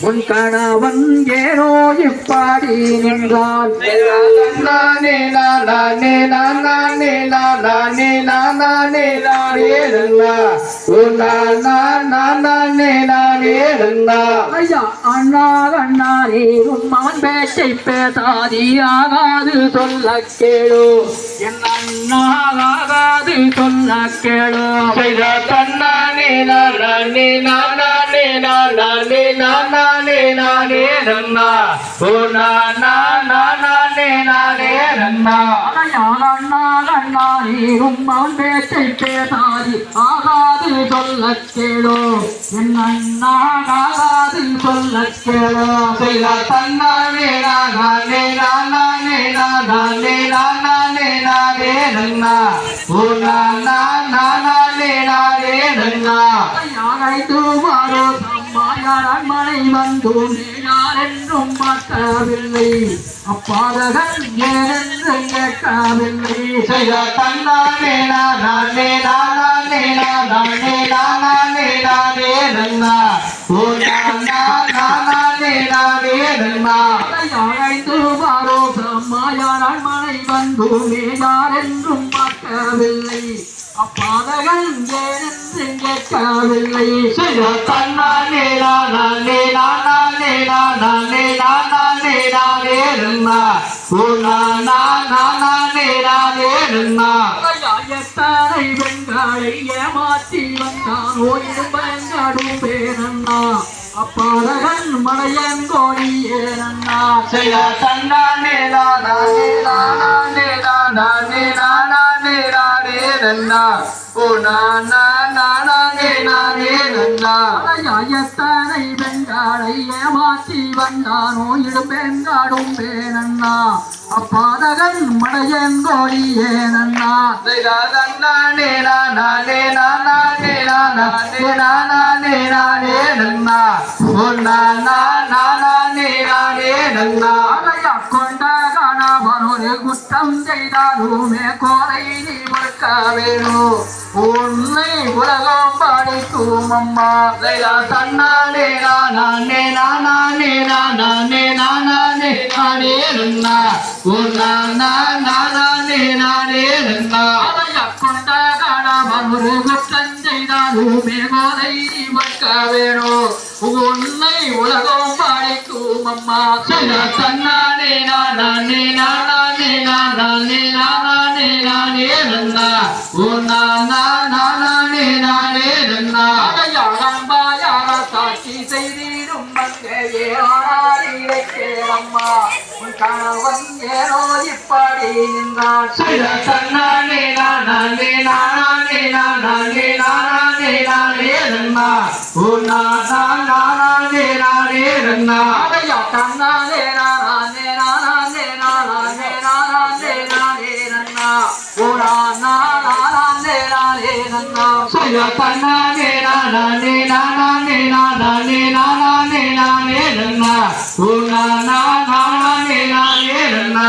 உன் கணவன் ஏனோ இப்பாடி நின்றான் ஐயா அண்ணா அண்ணாரே உன் மகன் பேச்சை பேசாதி ஆகாது சொல்ல கேளு. என் அண்ணா ஆகாது சொல்ல கேளு. செய்த நீ நானே நானே நானே நானே நானே நன்னா ஓ நானா நானே நானே அடையாள அண்ணா அண்ணாரே உன் மகன் பேச்சை பேசாதி. ஆகாது சொல்ல கேளு. என் அண்ணா ஆகாது சொல்ல கேளு. செய்த தன்னானே நானே நானே நானே நானே நானே நன்னா ஓ நானா நானே நானே வாரோ சம்மாயார் மனை வந்தும் யார் என்றும் மாற்றவில்லை. அப்பாதகன் ஏனென்று கேட்கவில்லை. செய்த தன்னானே நானே நானே நானே நானே நானே நன்னா. ஓ நானா நானே நானே நன்னா. யாரைத்து வாரோ சம்மாயார் மனை வந்தும் யார் என்றும் மாற்றவில்லை. அப்பாதகன் ஏனென்று கேட்கவில்லை. நன்னா எத்தனை பெண்களை ஏமாற்றி வந்தான். ஓயிடும் பயங்காடும் பேரண்ணா. அப்பாதகன் மலையங்கோடி ஏனண்ணா. செய்த தன்னானே நானே நானே நானே நானே நானே நன்னா ஓ நானா நானே நானே நன்னா எத்தனை பெண்களை ஏமாற்றி வந்தான் ஓயிடும் பெண்காடும் பேரண்ணா அப்பாதகன் மலையங்கோடி ஏனண்ணா செய்த தன்னானே நானே நானே நானே நானே நானே நன்னா ஓ நானா நானே நானே நன்னா கணவனொரு செய்தாலுமே கோலை நீ மறுக்க வேணும் உன்னை உலகம் பாடிக்கும் அம்மா செய்த தன்னானே நானே நானே நானே நானே நானே நன்னா ஓ நானா நானே நானே நன்னா அலையா கொண்ட கணவனொரு குற்றம் செய்தாலுமே கோலை நீ மறுக்க வேணும் உன்னை உலகம் பாடிக்கும் அம்மா தன்னானே நானே நானா கணவன் ஏனோ இப்படி நின்றான் தன்னானே நானே நானே நானே நானே நானே நன்னா ஓ நானா நானே நானே நன்னா அடையா கண்ணாலே நானே நானே நானே நானே நானே நன்னா ஓ நானா நானே நானே நன்னா செய்த தன்னானே நானே நானே நானே நானே நானே நன்னா ஓ நானா நானே நானே நன்னா